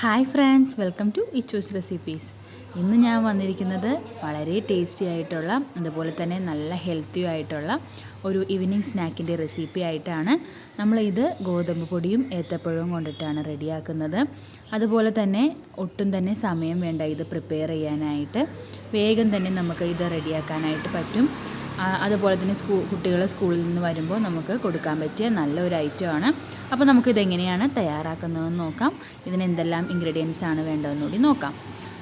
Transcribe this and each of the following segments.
Hi friends welcome to Ichu's recipes ഇന്ന് ഞാൻ വന്നിരിക്കുന്നത് വളരെ ടേസ്റ്റി ആയിട്ടുള്ള അതുപോലെ തന്നെ നല്ല ഹെൽത്തി ആയിട്ടുള്ള ഒരു ഈവനിങ് സ്നാക്കിന്റെ റെസിപ്പി ആയിട്ടാണ് നമ്മളിത് ഗോതമ്പ് പൊടിയും ഏത്തപ്പഴവും കൊണ്ടിട്ടാണ് റെഡിയാക്കുന്നത്. അതുപോലെ തന്നെ ഒട്ടും തന്നെ സമയം വേണ്ട ഇത് പ്രിപ്പയർ ചെയ്യാനായിട്ട് വേഗം തന്നെ നമുക്ക് ഇത് റെഡിയാക്കാനായിട്ട് പറ്റും. അതുപോലെ തന്നെ സ്കൂ കുട്ടികൾ സ്കൂളിൽ നിന്ന് വരുമ്പോൾ നമുക്ക് കൊടുക്കാൻ പറ്റിയ നല്ലൊരു ആണ്. അപ്പോൾ നമുക്കിതെങ്ങനെയാണ് തയ്യാറാക്കുന്നതെന്ന് നോക്കാം. ഇതിന് എന്തെല്ലാം ഇൻഗ്രീഡിയൻസ് ആണ് വേണ്ടതെന്ന് കൂടി നോക്കാം.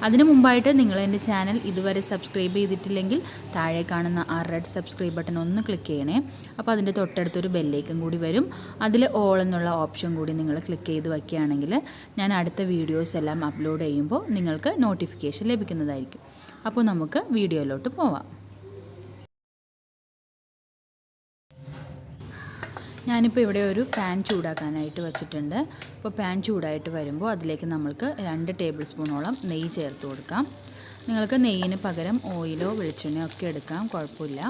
അതിനു മുമ്പായിട്ട് നിങ്ങൾ എന്റെ ചാനൽ ഇതുവരെ സബ്സ്ക്രൈബ് ചെയ്തിട്ടില്ലെങ്കിൽ താഴെ കാണുന്ന ആ റെഡ് സബ്സ്ക്രൈബ് ബട്ടൺ ഒന്ന് ക്ലിക്ക് ചെയ്യണേ. അപ്പോൾ അതിന്റെ തൊട്ടടുത്തൊരു ബെല്ലേക്കും കൂടി വരും. അതിൽ ഓൾ എന്നുള്ള ഓപ്ഷൻ കൂടി നിങ്ങൾ ക്ലിക്ക് ചെയ്ത് വയ്ക്കുകയാണെങ്കിൽ ഞാൻ അടുത്ത വീഡിയോസ് എല്ലാം അപ്ലോഡ് ചെയ്യുമ്പോൾ നിങ്ങൾക്ക് നോട്ടിഫിക്കേഷൻ ലഭിക്കുന്നതായിരിക്കും. അപ്പോൾ നമുക്ക് വീഡിയോയിലോട്ട് പോവാം. ഞാനിപ്പോൾ ഇവിടെ ഒരു പാൻ ചൂടാക്കാനായിട്ട് വെച്ചിട്ടുണ്ട്. അപ്പോൾ പാൻ ചൂടായിട്ട് വരുമ്പോൾ അതിലേക്ക് നമ്മൾക്ക് രണ്ട് ടേബിൾ സ്പൂണോളം നെയ്യ് ചേർത്ത് കൊടുക്കാം. നിങ്ങൾക്ക് നെയ്യിന് പകരം ഓയിലോ വെളിച്ചെണ്ണയോ ഒക്കെ എടുക്കാം കുഴപ്പമില്ല.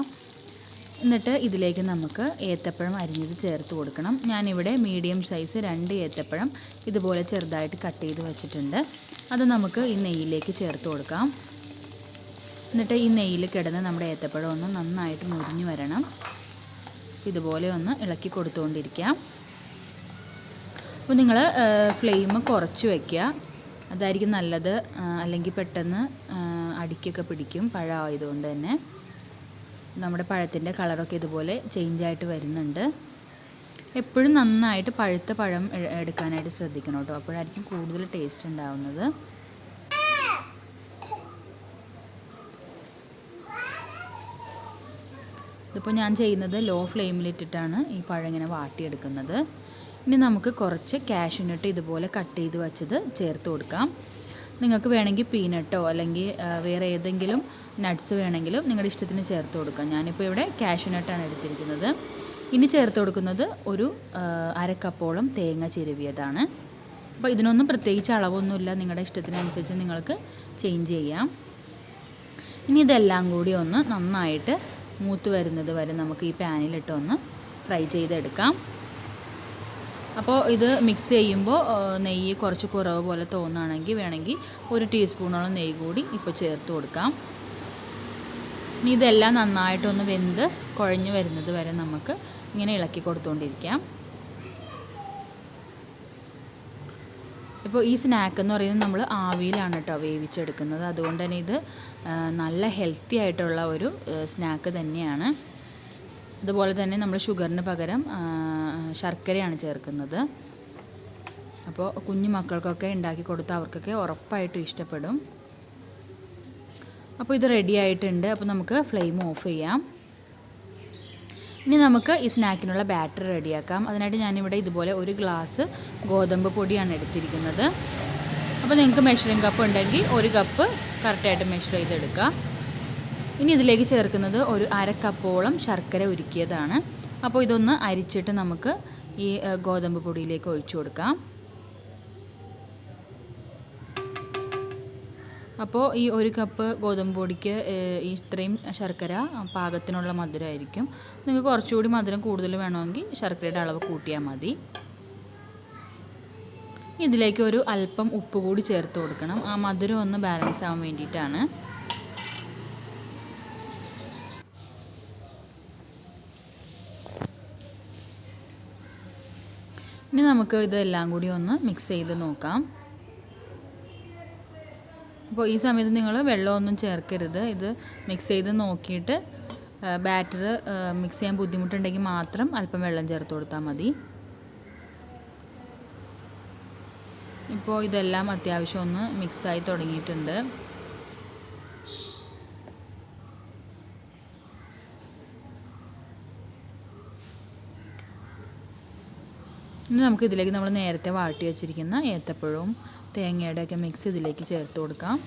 എന്നിട്ട് ഇതിലേക്ക് നമുക്ക് ഏത്തപ്പഴം അരിഞ്ഞത് ചേർത്ത് കൊടുക്കണം. ഞാനിവിടെ മീഡിയം സൈസ് രണ്ട് ഏത്തപ്പഴം ഇതുപോലെ ചെറുതായിട്ട് കട്ട് ചെയ്ത് വെച്ചിട്ടുണ്ട്. അത് നമുക്ക് ഈ നെയ്യിലേക്ക് ചേർത്ത് കൊടുക്കാം. എന്നിട്ട് ഈ നെയ്യിൽ കിടന്ന് നമ്മുടെ ഏത്തപ്പഴം ഒന്ന് നന്നായിട്ട് മുരിഞ്ഞു വരണം. ഇതുപോലെ ഒന്ന് ഇളക്കി കൊടുത്തുകൊണ്ടിരിക്കാം. അപ്പോൾ നിങ്ങൾ ഫ്ലെയിം കുറച്ച് വയ്ക്കുക അതായിരിക്കും നല്ലത്. അല്ലെങ്കിൽ പെട്ടെന്ന് അടിക്കൊക്കെ പിടിക്കും പഴമായതുകൊണ്ട് തന്നെ. നമ്മുടെ പഴത്തിന്റെ കളറൊക്കെ ഇതുപോലെ ചേഞ്ച് ആയിട്ട് വരുന്നുണ്ട്. എപ്പോഴും നന്നായിട്ട് പഴുത്ത പഴം എടുക്കാനായിട്ട് ശ്രദ്ധിക്കണം കേട്ടോ. അപ്പോഴായിരിക്കും കൂടുതൽ ടേസ്റ്റ് ഉണ്ടാവുന്നത്. ഇതിപ്പോൾ ഞാൻ ചെയ്യുന്നത് ലോ ഫ്ലെയിമിലിട്ടിട്ടാണ് ഈ പഴം ഇങ്ങനെ വാട്ടിയെടുക്കുന്നത്. ഇനി നമുക്ക് കുറച്ച് കാഷ്യൂനട്ട് ഇതുപോലെ കട്ട് ചെയ്ത് വച്ചത് ചേർത്ത് കൊടുക്കാം. നിങ്ങൾക്ക് വേണമെങ്കിൽ പീനട്ടോ അല്ലെങ്കിൽ വേറെ ഏതെങ്കിലും നട്ട്സ് വേണമെങ്കിലും നിങ്ങളുടെ ഇഷ്ടത്തിന് ചേർത്ത് കൊടുക്കാം. ഞാനിപ്പോൾ ഇവിടെ കാഷ്യൂനട്ടാണ് എടുത്തിരിക്കുന്നത്. ഇനി ചേർത്ത് കൊടുക്കുന്നത് ഒരു അരക്കപ്പോളം അര കപ്പോളം തേങ്ങ ചിരുവിയതാണ്. അപ്പോൾ ഇതിനൊന്നും പ്രത്യേകിച്ച് അളവൊന്നുമില്ല. നിങ്ങളുടെ ഇഷ്ടത്തിനനുസരിച്ച് നിങ്ങൾക്ക് ചേഞ്ച് ചെയ്യാം. ഇനി ഇതെല്ലാം കൂടി ഒന്ന് നന്നായിട്ട് മൂത്ത് വരുന്നത് വരെ നമുക്ക് ഈ പാനിലിട്ട് ഒന്ന് ഫ്രൈ ചെയ്തെടുക്കാം. അപ്പോൾ ഇത് മിക്സ് ചെയ്യുമ്പോൾ നെയ്യ് കുറച്ച് കുറവ് പോലെ തോന്നുകയാണെങ്കിൽ വേണമെങ്കിൽ ഒരു ടീസ്പൂണോളം നെയ്യ് കൂടി ഇപ്പോൾ ചേർത്ത് കൊടുക്കാം. ഇനി ഇതെല്ലാം നന്നായിട്ടൊന്ന് വെന്ത് കുഴഞ്ഞു വരുന്നത് വരെ നമുക്ക് ഇങ്ങനെ ഇളക്കി കൊടുത്തുകൊണ്ടിരിക്കാം ഇപ്പോൾ ഈ സ്നാക്ക് എന്ന് പറയുന്നത് നമ്മൾ ആവിയിലാണ് കേട്ടോ വേവിച്ചെടുക്കുന്നത്. അതുകൊണ്ട് തന്നെ ഇത് നല്ല ഹെൽത്തി ആയിട്ടുള്ള ഒരു സ്നാക്ക് തന്നെയാണ്. അതുപോലെ തന്നെ നമ്മൾ ഷുഗറിന് പകരം ശർക്കരയാണ് ചേർക്കുന്നത്. അപ്പോൾ കുഞ്ഞു മക്കൾക്കൊക്കെ ഉണ്ടാക്കി കൊടുത്താൽ അവർക്കൊക്കെ ഉറപ്പായിട്ടും ഇഷ്ടപ്പെടും. അപ്പോൾ ഇത് റെഡി ആയിട്ടുണ്ട്. അപ്പോൾ നമുക്ക് ഫ്ലെയിം ഓഫ് ചെയ്യാം. ഇനി നമുക്ക് ഈ സ്നാക്കിനുള്ള ബാറ്റർ റെഡിയാക്കാം അതിനായിട്ട് ഞാനിവിടെ ഇതുപോലെ ഒരു ഗ്ലാസ് ഗോതമ്പ് പൊടിയാണ് എടുത്തിരിക്കുന്നത്. അപ്പോൾ നിങ്ങൾക്ക് മെഷറിംഗ് കപ്പ് ഉണ്ടെങ്കിൽ ഒരു കപ്പ് കറക്റ്റായിട്ട് മെഷർ ചെയ്തെടുക്കുക. ഇനി ഇതിലേക്ക് ചേർക്കുന്നത് ഒരു അരക്കപ്പോളം കപ്പോളം ശർക്കര ഉരുക്കിയതാണ്. അപ്പോൾ ഇതൊന്ന് അരിച്ചിട്ട് നമുക്ക് ഈ ഗോതമ്പ് പൊടിയിലേക്ക് ഒഴിച്ചു കൊടുക്കാം. അപ്പോൾ ഈ ഒരു കപ്പ് ഗോതമ്പ് പൊടിക്ക് ഇത്രയും ശർക്കര പാകത്തിനുള്ള മധുരമായിരിക്കും. നിങ്ങൾക്ക് കുറച്ചുകൂടി മധുരം കൂടുതൽ വേണമെങ്കിൽ ശർക്കരയുടെ അളവ് കൂട്ടിയാൽ മതി. ഇതിലേക്ക് ഒരു അല്പം ഉപ്പ് കൂടി ചേർത്ത് കൊടുക്കണം. ആ മധുരം ഒന്ന് ബാലൻസ് ആവാൻ വേണ്ടിയിട്ടാണ്. ഇനി നമുക്ക് ഇതെല്ലാം കൂടി ഒന്ന് മിക്സ് ചെയ്ത് നോക്കാം. അപ്പോൾ ഈ സമയത്ത് നിങ്ങൾ വെള്ളമൊന്നും ചേർക്കരുത്. ഇത് മിക്സ് ചെയ്ത് നോക്കിയിട്ട് ബാറ്റർ മിക്സ് ചെയ്യാൻ ബുദ്ധിമുട്ടുണ്ടെങ്കിൽ മാത്രം അല്പം വെള്ളം ചേർത്ത് കൊടുത്താൽ മതി. ഇപ്പോൾ ഇതെല്ലാം അത്യാവശ്യം ഒന്ന് മിക്സായി തുടങ്ങിയിട്ടുണ്ട്. ഇനി നമുക്ക് ഇതിലേക്ക് നമ്മൾ നേരത്തെ വാട്ടി വെച്ചിരിക്കുന്ന ഏത്തപ്പഴവും തേങ്ങയുടെയൊക്കെ മിക്സ് ഇതിലേക്ക് ചേർത്ത് കൊടുക്കാം.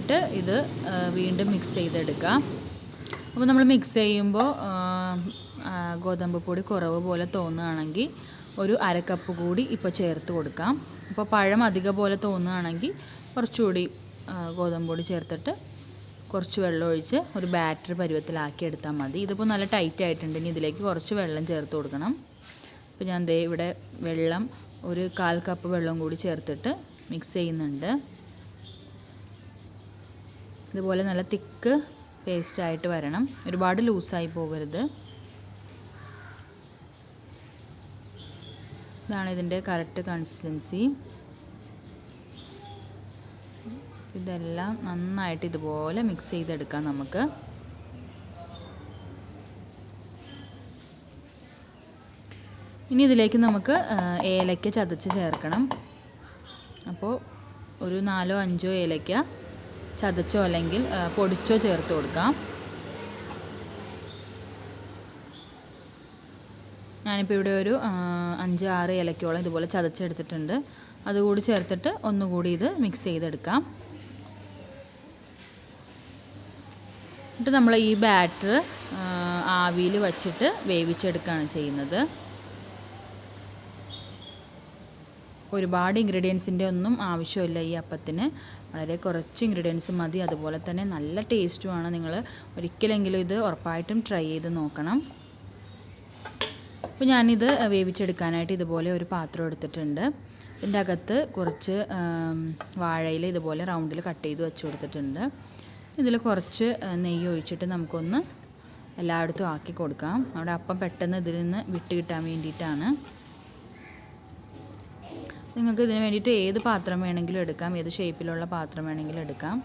എന്നിട്ട് ഇത് വീണ്ടും മിക്സ് ചെയ്തെടുക്കാം. അപ്പോൾ നമ്മൾ മിക്സ് ചെയ്യുമ്പോൾ ഗോതമ്പ് പൊടി കുറവ് പോലെ തോന്നുകയാണെങ്കിൽ ഒരു അരക്കപ്പ് കപ്പ് കൂടി ഇപ്പോൾ ചേർത്ത് കൊടുക്കാം. അപ്പോൾ പഴം അധിക പോലെ തോന്നുകയാണെങ്കിൽ കുറച്ചുകൂടി ഗോതമ്പ് പൊടി ചേർത്തിട്ട് കുറച്ച് വെള്ളം ഒഴിച്ച് ഒരു ബാറ്റർ പരുവത്തിലാക്കി എടുത്താൽ മതി. ഇതിപ്പോൾ നല്ല ടൈറ്റ് ആയിട്ടുണ്ട്. ഇനി ഇതിലേക്ക് കുറച്ച് വെള്ളം ചേർത്ത് കൊടുക്കണം. അപ്പോൾ ഞാൻ ദേ ഇവിടെ വെള്ളം ഒരു കാൽ കപ്പ് വെള്ളം കൂടി ചേർത്തിട്ട് മിക്സ് ചെയ്യുന്നുണ്ട്. ഇതുപോലെ നല്ല തിക്ക് പേസ്റ്റായിട്ട് വരണം. ഒരുപാട് ലൂസായി പോകരുത്. ഇതാണ് ഇതിന്റെ കറക്റ്റ് കൺസിസ്റ്റൻസി ഇതെല്ലാം നന്നായിട്ട് ഇതുപോലെ മിക്സ് ചെയ്തെടുക്കാം നമുക്ക്. ഇനി ഇതിലേക്ക് നമുക്ക് ഏലക്ക ചതച്ച് ചേർക്കണം. അപ്പോൾ ഒരു നാലോ അഞ്ചോ ഏലക്ക ചതച്ചോ അല്ലെങ്കിൽ പൊടിച്ചോ ചേർത്ത് കൊടുക്കാം. ഞാനിപ്പോൾ ഇവിടെ ഒരു അഞ്ച് ആറ് ഇലക്കോളം ഇതുപോലെ ചതച്ചെടുത്തിട്ടുണ്ട്. അതുകൂടി ചേർത്തിട്ട് ഒന്നുകൂടി ഇത് മിക്സ് ചെയ്തെടുക്കാം. എന്നിട്ട് നമ്മൾ ഈ ബാറ്റർ ആവിയിൽ വച്ചിട്ട് വേവിച്ചെടുക്കുകയാണ് ചെയ്യുന്നത്. ഒരുപാട് ഇൻഗ്രീഡിയൻസിന്റെ ഒന്നും ആവശ്യമില്ല ഈ അപ്പത്തിന്. വളരെ കുറച്ച് ഇൻഗ്രീഡിയൻസ് മതി. അതുപോലെ തന്നെ നല്ല ടേസ്റ്റുമാണ് നിങ്ങൾ ഒരിക്കലെങ്കിലും ഇത് ഉറപ്പായിട്ടും ട്രൈ ചെയ്ത് നോക്കണം. അപ്പോൾ ഞാനിത് വേവിച്ചെടുക്കാനായിട്ട് ഇതുപോലെ ഒരു പാത്രം എടുത്തിട്ടുണ്ട്. ഇതിന്റെ അകത്ത് കുറച്ച് വാഴയിൽ ഇതുപോലെ റൗണ്ടിൽ കട്ട് ചെയ്ത് വെച്ച് കൊടുത്തിട്ടുണ്ട്. ഇതിൽ കുറച്ച് നെയ്യ് ഒഴിച്ചിട്ട് നമുക്കൊന്ന് എല്ലായിടത്തും ആക്കി കൊടുക്കാം. നമ്മുടെ അപ്പം പെട്ടെന്ന് ഇതിൽ നിന്ന് വിട്ട് കിട്ടാൻ വേണ്ടിയിട്ടാണ്. നിങ്ങൾക്ക് ഇതിന് വേണ്ടിയിട്ട് ഏത് പാത്രം വേണമെങ്കിലും എടുക്കാം ഏത് ഷേപ്പിലുള്ള പാത്രം വേണമെങ്കിലും എടുക്കാം.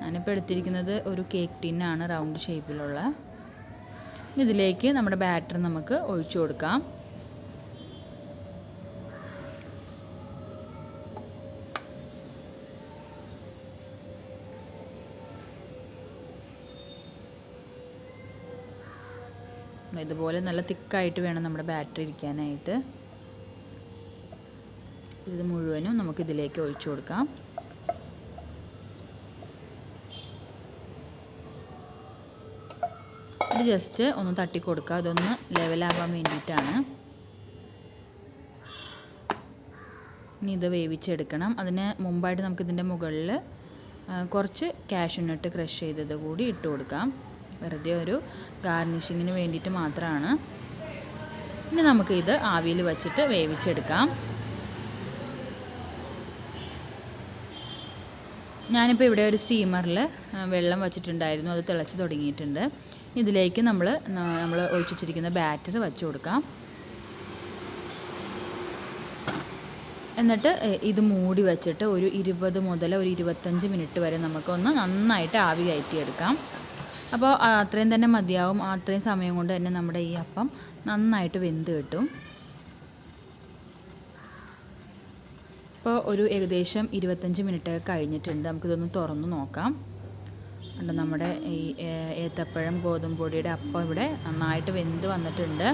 ഞാനിപ്പോൾ എടുത്തിരിക്കുന്നത് ഒരു കേക്ക് ടിന്നാണ് റൗണ്ട് ഷേപ്പിലുള്ള ഇതിലേക്ക് നമ്മുടെ ബാറ്റർ നമുക്ക് ഒഴിച്ചു കൊടുക്കാം. ഇതുപോലെ നല്ല തിക്കായിട്ട് വേണം നമ്മുടെ ബാറ്ററി ഇരിക്കാനായിട്ട്. ഇത് മുഴുവനും നമുക്ക് ഇതിലേക്ക് ഒഴിച്ചു കൊടുക്കാം. ഇത് ജസ്റ്റ് ഒന്ന് തട്ടി കൊടുക്കുക. അതൊന്ന് ലെവലാവാൻ വേണ്ടിയിട്ടാണ്. ഇനി ഇത് വേവിച്ചെടുക്കണം. അതിന് മുമ്പായിട്ട് നമുക്ക് ഇതിന്റെ മുകളിൽ കുറച്ച് കാഷ്യൂനട്ട് ക്രഷ് ചെയ്തത് കൂടി ഇട്ട് കൊടുക്കാം. വെറുതെ ഒരു ഗാർണിഷിങ്ങിന് വേണ്ടിയിട്ട് മാത്രമാണ് ഇനി നമുക്ക് ഇത് ആവിയിൽ വച്ചിട്ട് വേവിച്ചെടുക്കാം. ഞാനിപ്പോൾ ഇവിടെ ഒരു സ്റ്റീമറിൽ വെള്ളം വച്ചിട്ടുണ്ടായിരുന്നു. അത് തിളച്ച് തുടങ്ങിയിട്ടുണ്ട്. ഇതിലേക്ക് നമ്മൾ നമ്മൾ ഒഴിച്ചിരിക്കുന്ന വെച്ചിരിക്കുന്ന ബാറ്റർ കൊടുക്കാം. എന്നിട്ട് ഇത് മൂടി വച്ചിട്ട് ഒരു ഇരുപത് മുതൽ ഒരു ഇരുപത്തഞ്ച് മിനിറ്റ് വരെ നമുക്കൊന്ന് നന്നായിട്ട് ആവി കയറ്റിയെടുക്കാം. അപ്പോൾ അത്രയും തന്നെ മതിയാവും. അത്രയും സമയം കൊണ്ട് തന്നെ നമ്മുടെ ഈ അപ്പം നന്നായിട്ട് വെന്ത് കിട്ടും. ഇപ്പോൾ ഒരു ഏകദേശം ഇരുപത്തഞ്ച് മിനിറ്റ് കഴിഞ്ഞിട്ടുണ്ട്. നമുക്കിതൊന്ന് തുറന്ന് നോക്കാം. ഉണ്ട് നമ്മുടെ ഈ ഏത്തപ്പഴം ഗോതമ്പ് പൊടിയുടെ അപ്പം ഇവിടെ നന്നായിട്ട് വെന്ത് വന്നിട്ടുണ്ട്.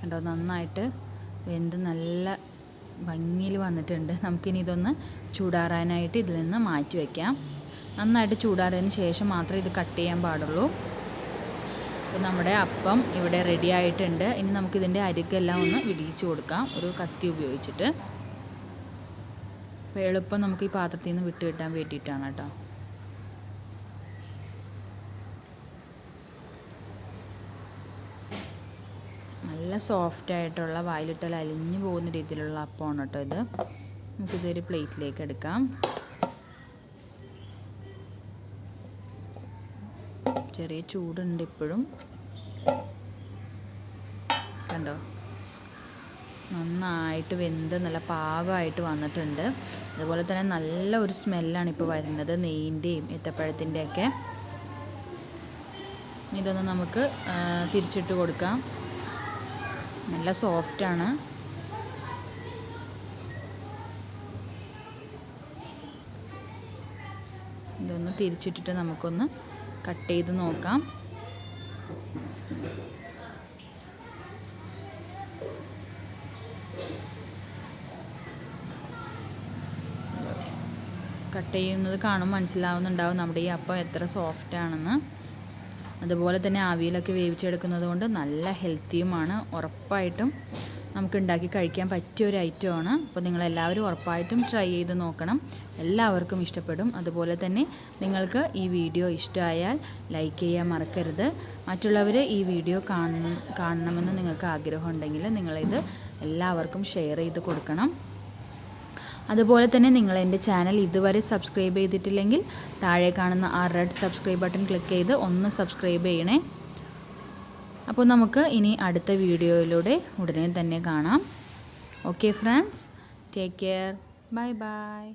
കണ്ടോ നന്നായിട്ട് വെന്ത് നല്ല ഭംഗിയിൽ വന്നിട്ടുണ്ട്. നമുക്കിനി ഇതൊന്ന് ചൂടാറാനായിട്ട് ഇതിൽ നിന്ന് മാറ്റി വയ്ക്കാം നന്നായിട്ട് ചൂടാറിയതിന് ശേഷം മാത്രമേ ഇത് കട്ട് ചെയ്യാൻ പാടുള്ളൂ. അപ്പോൾ നമ്മുടെ അപ്പം ഇവിടെ റെഡി ആയിട്ടുണ്ട്. ഇനി നമുക്കിതിന്റെ അരിക്കെല്ലാം ഒന്ന് വിടിയിച്ചു കൊടുക്കാം. ഒരു കത്തി ഉപയോഗിച്ചിട്ട്. അപ്പോൾ എളുപ്പം നമുക്ക് ഈ പാത്രത്തിൽ നിന്ന് വിട്ട് കിട്ടാൻ വേണ്ടിയിട്ടാണ് കേട്ടോ. നല്ല സോഫ്റ്റ് ആയിട്ടുള്ള വായിലിട്ടാൽ അലിഞ്ഞു പോകുന്ന രീതിയിലുള്ള അപ്പമാണ് കേട്ടോ ഇത്. നമുക്കിതൊരു പ്ലേറ്റിലേക്ക് എടുക്കാം. ചെറിയ ചൂടുണ്ട് ഇപ്പോഴും. കണ്ടോ? നന്നായിട്ട് വെന്ത് നല്ല പാകമായിട്ട് വന്നിട്ടുണ്ട്. അതുപോലെ തന്നെ നല്ല ഒരു സ്മെല്ലാണ് ഇപ്പോൾ വരുന്നത് നെയ്യിന്റെയും ഏത്തപ്പഴത്തിന്റെയൊക്കെ ഇതൊന്ന് നമുക്ക് തിരിച്ചിട്ട് കൊടുക്കാം. നല്ല സോഫ്റ്റാണ്. ഇതൊന്ന് തിരിച്ചിട്ടിട്ട് നമുക്കൊന്ന് കട്ട് ചെയ്ത് നോക്കാം. കട്ട് ചെയ്യുന്നത് കാണും മനസ്സിലാവുന്നുണ്ടാവും നമ്മുടെ ഈ അപ്പം എത്ര സോഫ്റ്റ് ആണെന്ന്. അതുപോലെ തന്നെ ആവിയിലൊക്കെ വേവിച്ചെടുക്കുന്നത് കൊണ്ട് നല്ല ഹെൽത്തിയുമാണ് ഉറപ്പായിട്ടും. നമുക്ക് ഉണ്ടാക്കി കഴിക്കാൻ പറ്റിയ ഒരു ഐറ്റമാണ്. അപ്പോൾ നിങ്ങളെല്ലാവരും ഉറപ്പായിട്ടും ട്രൈ ചെയ്ത് നോക്കണം. എല്ലാവർക്കും ഇഷ്ടപ്പെടും. അതുപോലെ തന്നെ നിങ്ങൾക്ക് ഈ വീഡിയോ ഇഷ്ടമായാൽ ലൈക്ക് ചെയ്യാൻ മറക്കരുത്. മറ്റുള്ളവർ ഈ വീഡിയോ കാണണം കാണണമെന്ന് നിങ്ങൾക്ക് ആഗ്രഹമുണ്ടെങ്കിൽ നിങ്ങളിത് എല്ലാവർക്കും ഷെയർ ചെയ്ത് കൊടുക്കണം. അതുപോലെ തന്നെ നിങ്ങൾ എന്റെ ചാനൽ ഇതുവരെ സബ്സ്ക്രൈബ് ചെയ്തിട്ടില്ലെങ്കിൽ താഴെ കാണുന്ന ആ റെഡ് സബ്സ്ക്രൈബ് ബട്ടൺ ക്ലിക്ക് ചെയ്ത് ഒന്ന് സബ്സ്ക്രൈബ് ചെയ്യണേ. അപ്പോൾ നമുക്ക് ഇനി അടുത്ത വീഡിയോയിലൂടെ ഉടനെ തന്നെ കാണാം. Okay friends take care bye bye